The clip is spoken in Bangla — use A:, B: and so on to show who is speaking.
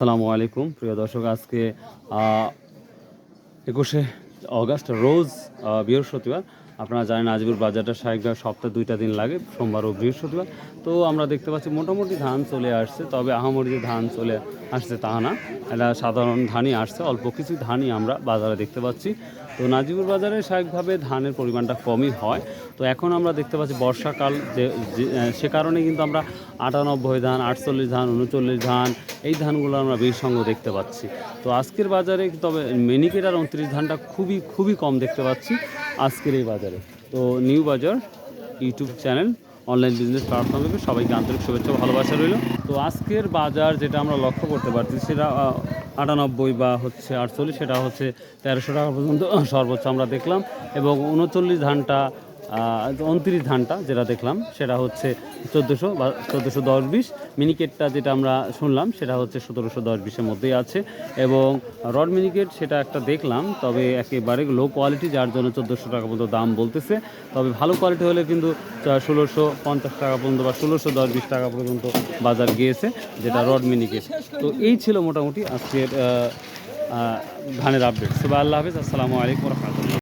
A: আসসালামু আলাইকুম। প্রিয় দর্শক আজকে একুশে অগাস্ট রোজ বৃহস্পতিবার আপনারা জানেন আজপুর বাজারটা স্বাভাবিকভাবে সপ্তাহে দুইটা দিন লাগে, সোমবার ও বৃহস্পতিবার। তো আমরা দেখতে পাচ্ছি মোটামুটি ধান চলে আসছে, তবে আহামরি যে ধান চলে আসছে তা না। এটা সাধারণ ধানই আসছে, অল্প কিছু ধানই আমরা বাজারে দেখতে পাচ্ছি। তো নাজিপুর বাজারে স্বাভাবিকভাবে ধানের পরিমাণটা কমই হয়। তো এখন আমরা দেখতে পাচ্ছি বর্ষাকাল যে- সে কারণে কিন্তু আমরা আটানব্বই ধান, আটচল্লিশ ধান, উনচল্লিশ ধান, এই ধানগুলো আমরা সঙ্গ দেখতে পাচ্ছি। তো আজকের বাজারে তবে মিনিকেট আর উনত্রিশ ধানটা খুবই খুবই কম দেখতে পাচ্ছি। আজকের এই বাজারে। তো new bazaar YouTube channel, online business platform সবাইকে আন্তরিক শুভেচ্ছা ভালোবাসা রইল। তো আজকের বাজার যেটা আমরা লক্ষ্য করতে পারছি, সেটা আটানব্বই বা হচ্ছে আটচল্লিশ, সেটা হচ্ছে তেরোশো টাকা পর্যন্ত সর্বোচ্চ আমরা দেখলাম এবং উনচল্লিশ ধানটা উনত্রিশ ধানটা যেটা দেখলাম, সেটা হচ্ছে চোদ্দোশো বা চোদ্দোশো দশ বিশ। মিনিকেটটা যেটা আমরা শুনলাম, সেটা হচ্ছে সতেরোশো দশ বিশের মধ্যেই আছে। এবং রড মিনিকেট সেটা একটা দেখলাম, তবে একেবারে লো কোয়ালিটি যার জন্য চোদ্দোশো টাকা পর্যন্ত দাম বলতেছে। তবে ভালো কোয়ালিটি হলে কিন্তু ষোলোশো পঞ্চাশ টাকা পর্যন্ত বা ষোলোশো দশ বিশ টাকা পর্যন্ত বাজার গিয়েছে, যেটা রড মিনিকেট। তো এই ছিল মোটামুটি আজকের ধানের আপডেট সুবাহ আল্লাহ হাফিজ। আসসালামু আলাইকুম রহমতুল্লাহ।